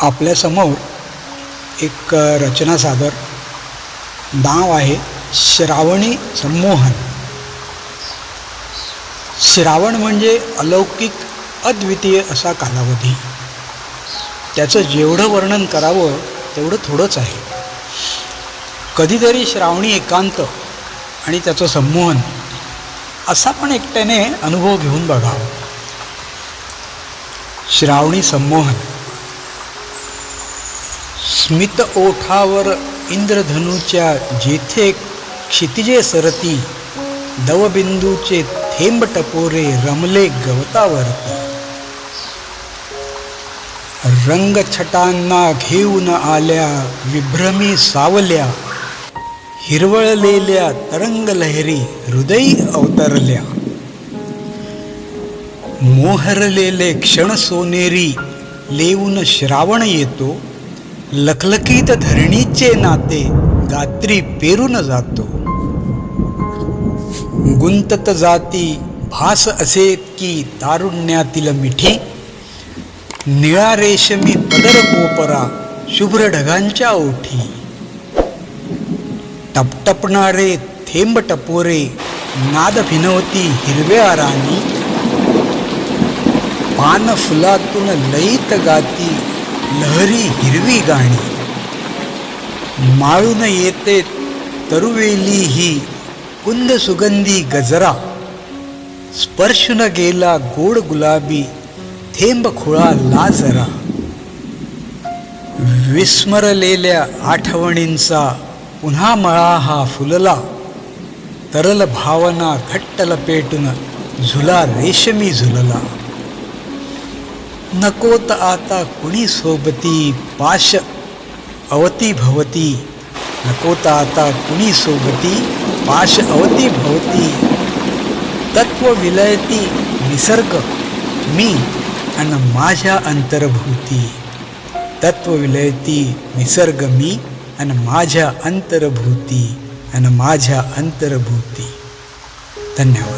आपल्यासमोर एक रचना सादर. नाव आहे श्रावणी संमोहन. श्रावण म्हणजे अलौकिक अद्वितीय असा कालावधी. त्याचं जेवढं वर्णन करावं तेवढं थोडंच आहे. कधीतरी श्रावणी एकांत आणि त्याचं संमोहन असा पण एकट्याने अनुभव घेऊन बघावा. श्रावणी संमोहन. स्मित ओठावर इंद्रधनूच्या जेथे क्षितिजे सरती दवबिंदूचे थेंब टपोरे रमले गवतावरती. रंगछटांना घेऊन आल्या विभ्रमी सावल्या. हिरवळलेल्या तरंग लहरी हृदयी अवतरल्या. मोहरलेले क्षण सोनेरी लेऊन श्रावण येतो. लखलखीत धरणीचे नाते गात्री पेरून जातो. गुंतत जाती भास असे की तारुण्यातील मिठी. निळा रेशमी पदर कोपरा शुभ्र ढगांच्या ओठी. टपटपणारे थेंब टपोरे नाद भिनवती हिरव्या राणी. पान फुलातून लईत गाती लहरी हिरवी गाणी. माळून येते तरुवेली ही कुंद सुगंधी गजरा. स्पर्शून गेला गोड गुलाबी थेंब खुळा लाजरा. विस्मरलेल्या आठवणींचा पुन्हा मळा हा फुलला. तरल भावना घट्ट लपेटून झुला रेशमी झुलला. नकोत आता कुणी सोबती पाश अवती भवती. नकोत आता कुणी सोबती पाश अवती भवती. तत्व विलयती निसर्ग मी आणि माझ्या अंतर्भूती. तत्व विलयती निसर्ग मी आणि माझ्या अंतर्भूती आणि माझ्या अंतर्भूती. धन्यवाद.